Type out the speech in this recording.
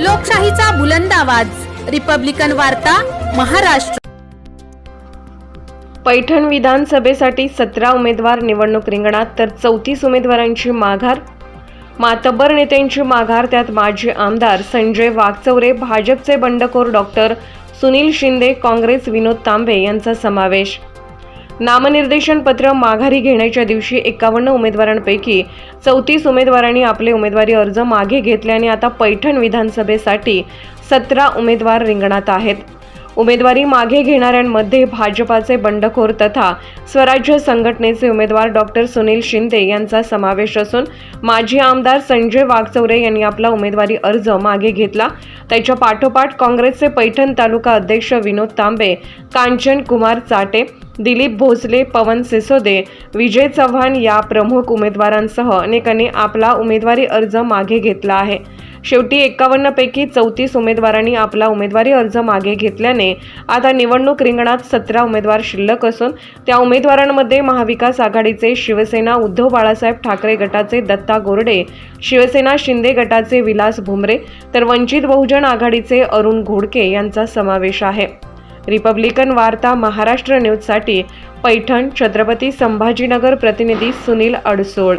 लोकशाहीचा बुलंद आवाज. रिपब्लिकन वार्ता महाराष्ट्र. पैठण विधानसभेसाठी सतरा उमेदवार निवडणूक रिंगणात तर चौतीस उमेदवारांची माघार. मातब्बर नेत्यांची माघार त्यात माजी आमदार संजय वाघचौरे भाजपचे बंडखोर डॉक्टर सुनील शिंदे काँग्रेस विनोद तांबे यांचा समावेश. नामनिर्देशन पत्र माघारी घेण्याच्या दिवशी एकावन्न उमेदवारांपैकी चौतीस उमेदवारांनी आपले उमेदवारी अर्ज मागे घेतल्याने आता पैठण विधानसभेसाठी सतरा उमेदवार रिंगणात आहेत. उमेदवारी मागे घेणाऱ्यांमध्ये भाजपाचे बंडखोर तथा स्वराज्य संघटनेचे उमेदवार डॉक्टर सुनील शिंदे यांचा समावेश असून माजी आमदार संजय वाघचौरे यांनी आपला उमेदवारी अर्ज मागे घेतला. त्याच्या पाठोपाठ काँग्रेसचे पैठण तालुका अध्यक्ष विनोद तांबे कांचन कुमार चाटे दिलीप भोसले पवन सिसोदे विजय चव्हाण या प्रमुख उमेदवारांसह अनेकांनी आपला उमेदवारी अर्ज मागे घेतला आहे. शेवटी एकावन्नपैकी चौतीस उमेदवारांनी आपला उमेदवारी अर्ज मागे घेतल्याने आता निवडणूक रिंगणात सतरा उमेदवार शिल्लक असून त्या उमेदवारांमध्ये महाविकास आघाडीचे शिवसेना उद्धव बाळासाहेब ठाकरे गटाचे दत्ता गोरडे शिवसेना शिंदे गटाचे विलास भुमरे तर वंचित बहुजन आघाडीचे अरुण घोडके यांचा समावेश आहे. रिपब्लिकन वार्ता महाराष्ट्र न्यूजसाठी पैठण छत्रपती संभाजीनगर प्रतिनिधी सुनील अडसोळ.